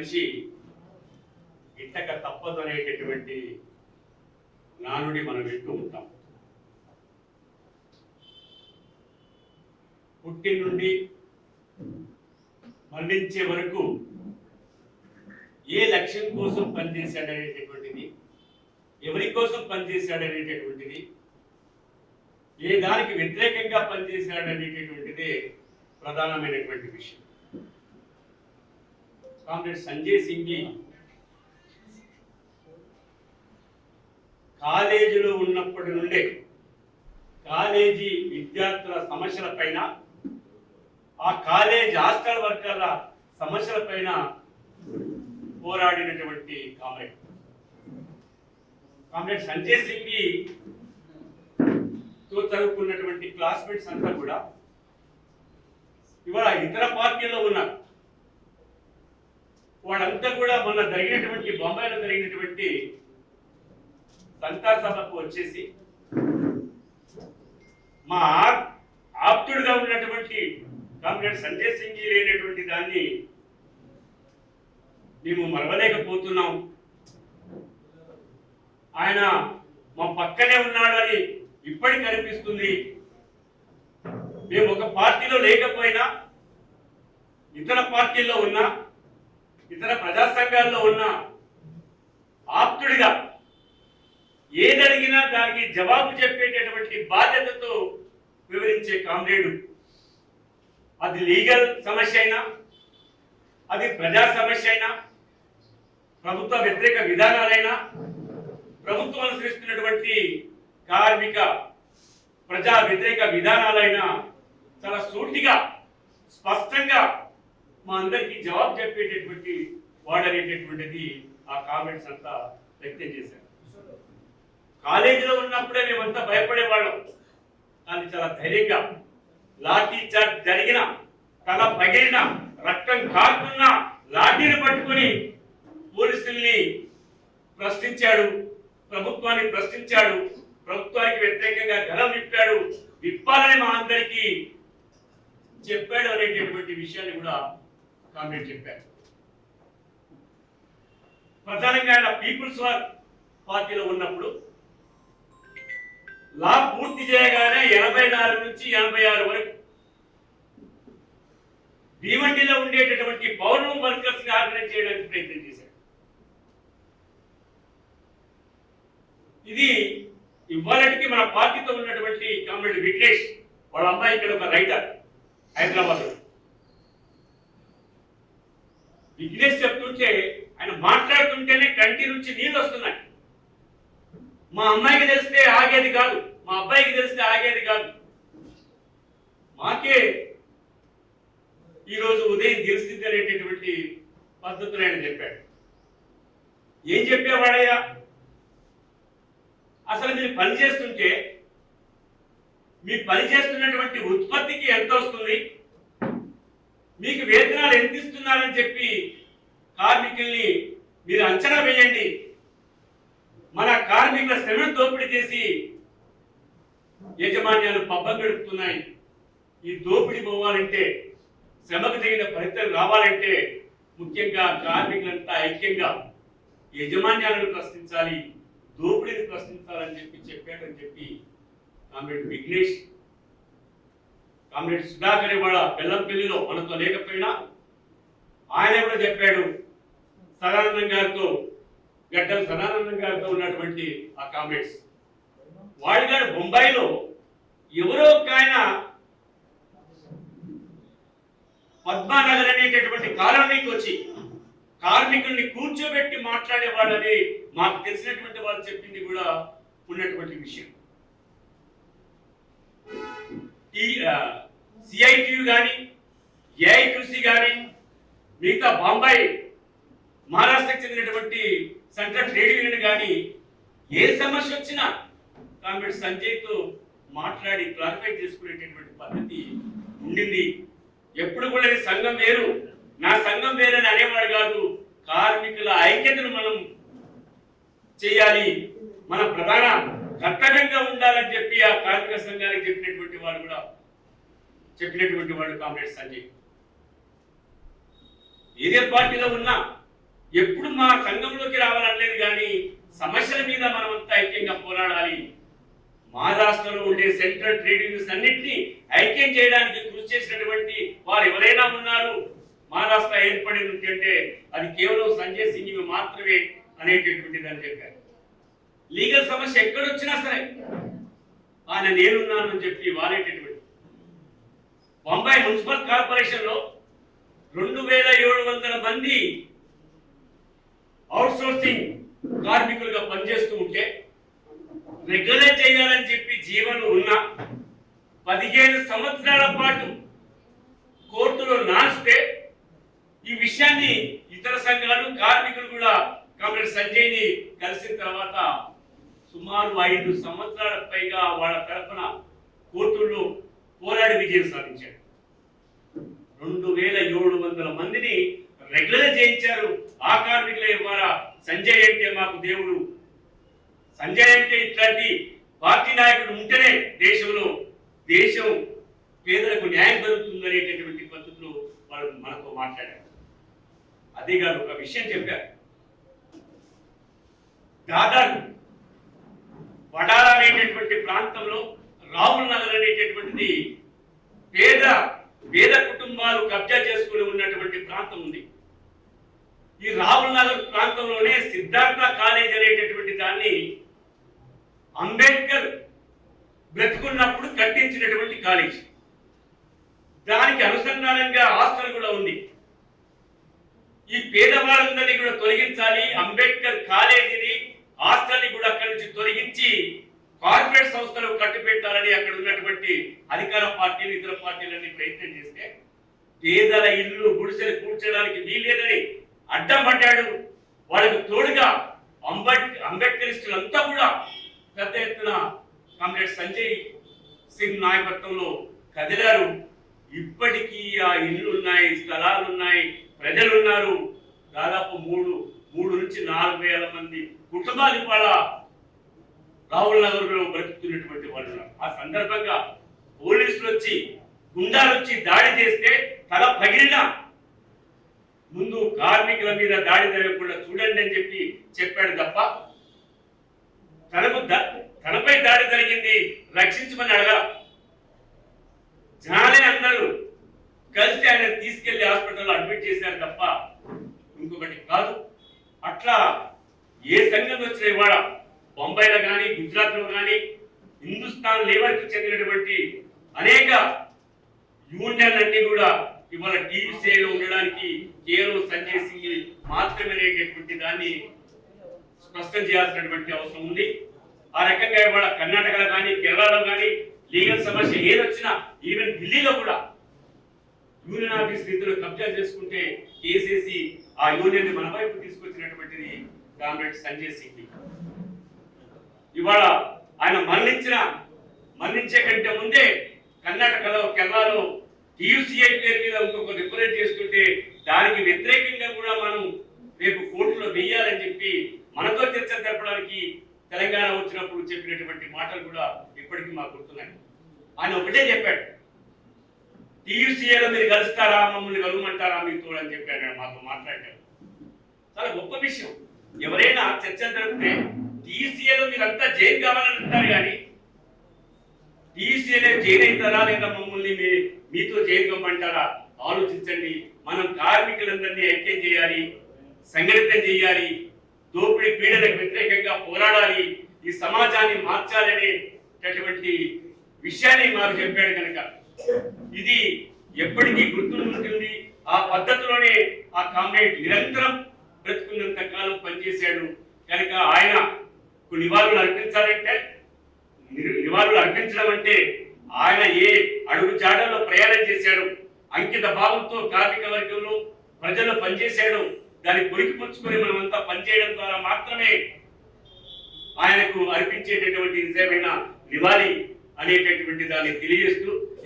మనిషి ఇట్టక తప్పదు అనేటటువంటి నానుడి మనం వింటూ ఉంటాం. పుట్టి నుండి మరణించే వరకు ఏ లక్ష్యం కోసం పనిచేశాడనేటటువంటిది ఎవరి కోసం పనిచేశాడనేటటువంటిది ఏ దానికి వ్యతిరేకంగా పనిచేశాడనేటటువంటిదే ప్రధానమైనటువంటి విషయం. కామ్రేడ్ సంజయ్ సింగ్ కాలేజీలో ఉన్నప్పటి నుండే కాలేజీ విద్యార్థుల సమస్యల పైన ఆ కాలేజ్ హాస్టల్ వర్కర్ల సమస్యల పైన పోరాడినటువంటి కామ్రేడ్. కామ్రేడ్ సంజయ్ సింగ్తో చదువుకున్నటువంటి క్లాస్మేట్స్ అంతా కూడా ఇవాళ ఇతర పార్టీల్లో ఉన్నారు. వాళ్ళంతా కూడా మొన్న జరిగినటువంటి బొంబాయిలో జరిగినటువంటి సంతా సభకు వచ్చేసి మా ఆప్తుడుగా ఉన్నటువంటి కామ్రేడ్ సంజయ్ సింగ్ లేనటువంటి దాన్ని మేము మరవలేకపోతున్నాం. ఆయన మా పక్కనే ఉన్నాడు అని ఇప్పటికి అనిపిస్తుంది. మేము ఒక పార్టీలో లేకపోయినా ఇతర పార్టీల్లో ఉన్నా ఇతర ప్రజా సంఘాల్లో ఉన్న ఆప్తుడిగా ఏదడిగినా దానికి జవాబు చెప్పేటటువంటి బాధ్యతతో వివరించే కామ్రేడు. అది లీగల్ సమస్య అయినా అది ప్రజా సమస్య అయినా ప్రభుత్వ వ్యతిరేక విధానాలైనా ప్రభుత్వం అనుసరిస్తున్నటువంటి కార్మిక ప్రజా వ్యతిరేక విధానాలైనా చాలా సూటిగా స్పష్టంగా మా అందరికీ జవాబు చెప్పేటటువంటి వాడనేటటువంటిది ఆ కామెంట్స్ అంతా వ్యక్తం చేశారు. కాలేజీలో ఉన్నప్పుడే మేమంతా భయపడేవాళ్ళం. కానీ చాలా ధైర్యంగా లాఠీ చార్జ్ జరిగిన తల పగిలిన రక్తం కారుతున్న లాఠీని పట్టుకొని పోలీసుల్ని ప్రశ్నించాడు ప్రభుత్వాన్ని ప్రశ్నించాడు ప్రభుత్వానికి వ్యతిరేకంగా గలం విప్పాడు విప్పాలని మా అందరికీ చెప్పాడు అనేటటువంటి విషయాన్ని కూడా కామెంట్ చెప్పారు ప్రధానంగా ఆయన పీపుల్స్ వార్ పార్టీలో ఉన్నప్పుడు లా పూర్తి చేయగానే ఎనభై నాలుగు నుంచి ఎనభై ఆరు వరకు భీమండిలో ఉండేటటువంటి పౌర్ణం వర్కర్స్ని ఆర్గనైజ్ చేయడానికి ప్రయత్నం చేశాడు. ఇది ఇవాళకి మన పార్టీతో ఉన్నటువంటి కామ్రేడ్ విఘ్నేష్ వాళ్ళ అమ్మాయి ఇక్కడ ఒక రైటర్ హైదరాబాద్ బిజినెస్ చెప్తుంటే ఆయన మాట్లాడుతుంటేనే కంటి నుంచి నీళ్ళు వస్తున్నాయి. మా అమ్మాయికి తెలిస్తే ఆగేది కాదు మా అబ్బాయికి తెలిస్తే ఆగేది కాదు. మాకే ఈరోజు ఉదయం తెలిసింది అనేటటువంటి పద్ధతులు ఆయన చెప్పాడు. ఏం చెప్పేవాడయ్యా? అసలు మీరు పని చేస్తుంటే మీ పని చేస్తున్నటువంటి ఉత్పత్తికి ఎంత వస్తుంది? మీకు వేతనాలు ఎంత ఇస్తున్నారని చెప్పి కార్మికుల్ని మీరు అంచనా వేయండి. మన కార్మికుల శ్రమను దోపిడీ చేసి యజమాన్యాలు పబ్బం గడుపుతున్నాయి. ఈ దోపిడీ పోవాలంటే శ్రమకు తగిన ఫలితం రావాలంటే ముఖ్యంగా కార్మికులంతా ఐక్యంగా యజమాన్యాలను ప్రశ్నించాలి దోపిడీని ప్రశ్నించాలని చెప్పి చెప్పాడని చెప్పి కామ్రేడ్ విఘ్నేష్ కామ్రేడ్ సుధాకర్ ఇవాళ బెల్లంపల్లిలో మనతో లేకపోయినా ఆయన కూడా చెప్పాడు సదానందం గారితో గడ్డల సదానందం గారితో ఉన్నటువంటి ఆ కామ్రేడ్స్. వాళ్ళు గారు బొంబాయిలో ఎవరో ఒక ఆయన పద్మానగర్ అనేటటువంటి కాలనీకి వచ్చి కార్మికుల్ని కూర్చోబెట్టి మాట్లాడేవాళ్ళని మాకు తెలిసినటువంటి వాళ్ళు చెప్పింది కూడా ఉన్నటువంటి విషయం. ఈ సిఐటియు కానీ ఏఐక్యూసి కానీ మిగతా బాంబాయి మహారాష్ట్రకు చెందినటువంటి సెంట్రల్ ట్రేడ్ యూనియన్ కానీ ఏ సమస్య వచ్చినా కామ్రేడ్ సంజయ్తో మాట్లాడి క్లారిఫై చేసుకునేటటువంటి పద్ధతి ఉండింది. ఎప్పుడు కూడా సంఘం వేరు. నా సంఘం వేరని అనేవాడు కాదు. కార్మికుల ఐక్యతను మనం చేయాలి. మన ప్రధాన కర్తవ్యంగా ఉండాలని చెప్పి ఆ కార్మిక సంఘానికి చెప్పినటువంటి వాడు కూడా చెప్పినటువంటి వాడు కామ్రేడ్ సంజయ్. ఏదే పార్టీలో ఉన్నా ఎప్పుడు మా సంఘంలోకి రావాలనలేదు కానీ సమస్యల మీద మనమంతా ఐక్యంగా పోరాడాలి. మా రాష్ట్రంలో ఉండే సెంట్రల్ ట్రేడ్ యూనియన్స్ అన్నింటినీ ఐక్యం చేయడానికి కృషి చేసినటువంటి వారు ఎవరైనా ఉన్నారు మహారాష్ట్ర ఏర్పడింది అంటే అది కేవలం సంజయ్ సింగ్ మాత్రమే అనేటటువంటిది అని చెప్పారు. లీగల్ సమస్య ఎక్కడొచ్చినా సరే ఆయన నేనున్నానని చెప్పి వారేటటువంటి బొంబాయి మున్సిపల్ కార్పొరేషన్లో రెండు వేల ఏడు వందల మంది అవుట్సోర్సింగ్ కార్మికులుగా పనిచేస్తూ ఉంటే రెగ్యులర్ చేయాలని చెప్పి జీవనం ఉన్న పదిహేను సంవత్సరాల పాటు కోర్టులో నాస్తే ఈ విషయాన్ని ఇతర సంఘాలు కార్మికులు కూడా కమిటర్ సంజయ్ని కలిసిన తర్వాత సుమారు ఐదు సంవత్సరాల పైగా వాళ్ళ తరఫున కోర్టుల్లో పోరాడి విజయం సాధించాడు. రెండు వేల ఏడు వందల మందిని రెగ్యులర్ చేయించారు. ఆ కార్మికుల ద్వారా సంజయ్ అంటే మాకు దేవుడు. సంజయ్ అంటే ఇట్లాంటి పార్టీ నాయకుడు ఉంటేనే దేశంలో దేశం పేదలకు న్యాయం జరుగుతుంది అనేటటువంటి పద్ధతిలో వాళ్ళు మనతో మాట్లాడారు అదే కాదు ఒక విషయం చెప్పారు. దాదాపు వడాలా అనేటటువంటి ప్రాంతంలో రాహుల్ నగర్ అనేటటువంటిది పేద కుటుంబాలు కబ్జా చేసుకుని ఉన్నటువంటి ప్రాంతం ఉంది. ఈ రాహుల్ నగర్ ప్రాంతంలోనే సిద్ధార్థ కాలేజ్ అనేటటువంటి దాన్ని అంబేద్కర్ బ్రతుకున్నప్పుడు కట్టించినటువంటి కాలేజ్. దానికి అనుసంధానంగా హాస్టల్ కూడా ఉంది. ఈ పేదవాళ్ళందరినీ కూడా తొలగించాలి. అంబేద్కర్ కాలేజీని హాస్టల్ని కూడా అక్కడి నుంచి తొలగించి కార్పొరేట్ సంస్థలు కట్టుబెట్టాలని అక్కడ ఉన్నటువంటి అధికార పార్టీలు ఇతర పార్టీలన్నీ ప్రయత్నం చేస్తే పేదల ఇల్లు గుడిసెలు కూర్చోడానికి వీల్లేదని అడ్డం పడ్డాడు వాళ్ళకు తోడుగా అంబేడ్ అంబేద్కరిస్టులు అంతా కూడా పెద్ద ఎత్తున కామ్రేడ్ సంజయ్ సింగ్ నాయకత్వంలో కదిలారు. ఇప్పటికీ ఆ ఇల్లు ఉన్నాయి స్థలాలు ఉన్నాయి ప్రజలు ఉన్నారు దాదాపు మూడు మూడు నుంచి నాలుగు వేల మంది కుటుంబాలు ఇవాళ రాహుల్ నగర్లో బ్రతుకుతున్నటువంటి వాళ్ళు. ఆ సందర్భంగా పోలీసులు వచ్చి గుండాలు వచ్చి దాడి చేస్తే తల పగిలిన ముందు కార్మికుల మీద దాడి జరగకుండా చూడండి అని చెప్పి చెప్పాడు తప్ప తనకు తనపై దాడి జరిగింది రక్షించమని అడగ జనాలే అందరూ కలిసి ఆయన తీసుకెళ్ళి హాస్పిటల్లో అడ్మిట్ చేశారు తప్ప ఇంకొకటి కాదు. అట్లా ఏ సంఘం వచ్చిన ఇవాళ బొంబాయిలో కానీ గుజరాత్లో కానీ హిందుస్థాన్ లేవర్కి చెందినటువంటి అనేక యూనియన్లన్నీ కూడా ఇవాళ టీవీసీలో ఉండడానికి కేవలం సంజయ్ సింగ్ మాత్రమేనేటటువంటి దాన్ని స్పష్టం చేయాల్సినటువంటి అవసరం ఉంది. ఆ రకంగా ఇవాళ కర్ణాటకలో కానీ కేరళలో కానీ లీగల్ సమస్య ఏదొచ్చినా ఈవెన్ ఢిల్లీలో కూడా యూనియన్ ఆఫీస్ నిధులు కబ్జా చేసుకుంటే కేసేసి ఆ యూనియన్ మన వైపు తీసుకొచ్చినటువంటిది కామ్రేడ్ సంజయ్ సింగ్. ఇవాళ ఆయన మరణించిన మరణించే కంటే ముందే కర్ణాటకలో కేరళలో టీయూసీఐ పేరు మీద ఇంకొక రిప్రజెంట్ చేస్తుంటే దానికి వ్యతిరేకంగా కూడా మనం రేపు కోర్టులో వెయ్యాలని చెప్పి మనతో చర్చ జరపడానికి తెలంగాణ వచ్చినప్పుడు చెప్పినటువంటి మాటలు కూడా ఇప్పటికీ మాకు గుర్తున్నాయి. ఆయన ఒకటే చెప్పాడు టీయూసీఏలో మీరు కలుస్తారా మమ్మల్ని కలుగుమంటారా మీతో అని చెప్పాడు ఆయన మాతో మాట్లాడాడు. చాలా గొప్ప విషయం. ఎవరైనా చర్చ జరిపితే టీసీఏలో మీరంతా జైలు కావాలని అంటారు కానీ టీసీఏలే జైలు అవుతారా లేదా మమ్మల్ని మీ మీతో జైలు కమ్మంటారా? ఆలోచించండి. మనం కార్మికులందరినీ ఐక్యం చేయాలి సంఘటితం చేయాలి దోపిడీ పీడలకు వ్యతిరేకంగా పోరాడాలి ఈ సమాజాన్ని మార్చాలనేటటువంటి విషయాన్ని మాకు చెప్పాడు కనుక. ఇది ఎప్పటికీ గుర్తుంటుంది ఆ పద్ధతిలోనే ఆ కామ్రేడ్ నిరంతరం బ్రతుకున్నంత కాలం పనిచేశాడు. కనుక ఆయన నివాళులు అర్పించాలంటే నివాళులు అర్పించడం అంటే ఆయన ఏ అడుగు జాడల్లో ప్రయాణం చేశాడు అంకిత భావంతో కార్మిక వర్గంలో ప్రజలు పనిచేశాడు దాన్ని పొరికిపుచ్చుకొని మనమంతా పనిచేయడం ద్వారా మాత్రమే ఆయనకు అర్పించేటటువంటి నిజమైన నివాళి అనేటటువంటి దాన్ని తెలియజేస్తూ